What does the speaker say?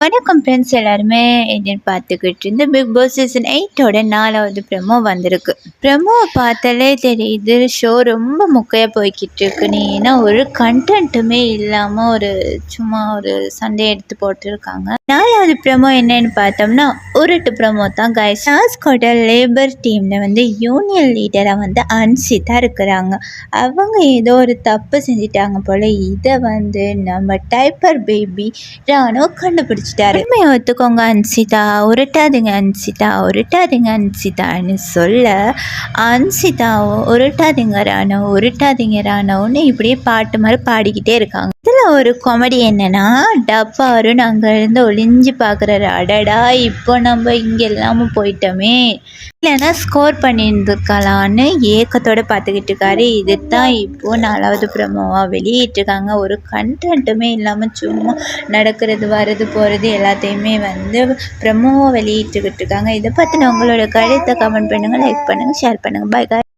வணக்கம் ஃப்ரெண்ட்ஸ் எல்லாருமே எதிர்பார்த்துக்கிட்டு இருந்து பிக் பாஸ் சீசன் எயிட்டோட நாலாவது ப்ரெமோ வந்திருக்கு. ப்ரெமோவை பார்த்தாலே தெரியுது ஷோ ரொம்ப முக்கையாக போய்கிட்டு இருக்குன்னு ஏன்னா ஒரு கண்டென்ட்டுமே இல்லாமல் ஒரு சும்மா ஒரு சண்டே எடுத்து போட்டிருக்காங்க. நாலாவது ப்ரமோ என்னன்னு பார்த்தோம்னா உருட்டு ப்ரமோ தான் கைஸ் டாஸ்கோட லேபர் டீமில் வந்து யூனியன் லீடராக வந்து அன்சிதா இருக்கிறாங்க. அவங்க ஏதோ ஒரு தப்பு செஞ்சிட்டாங்க போல். இதை வந்து நம்ம டைப்பர் பேபி ராணோ கண்டுபிடிச்சிட்டாரு. உண்மையை ஒத்துக்கோங்க அன்சிதா. உருட்டாதீங்க அன்சிதா. உருட்டாதீங்க அன்சிதான்னு சொல்ல அன்சிதாவோ உருட்டாதீங்க ராணோ. உருட்டாதீங்க ராணோன்னு இப்படியே பாட்டு மாதிரி பாடிக்கிட்டே இருக்காங்க. இதில் ஒரு காமெடி என்னன்னா டப்பா அருண் அங்கேருந்து ஒளிஞ்சு பார்க்குறாரு. அடடா இப்போ நம்ம இங்கே இல்லாமல் போயிட்டோமே. இல்லைன்னா ஸ்கோர் பண்ணியிருந்துருக்கலான்னு ஏக்கத்தோடு பார்த்துக்கிட்டு இருக்காரு. இது தான் இப்போது நாலாவது ப்ரமோவாக வெளியிட்டிருக்காங்க. ஒரு கண்டென்ட்டுமே இல்லாமல் சும்மா நடக்கிறது வர்றது போகிறது எல்லாத்தையுமே வந்து ப்ரமோவாக வெளியிட்டுக்கிட்டு இருக்காங்க. இதை பற்றின உங்களோட கருத்தை கமெண்ட் பண்ணுங்கள் லைக் பண்ணுங்கள் ஷேர் பண்ணுங்கள் பாய்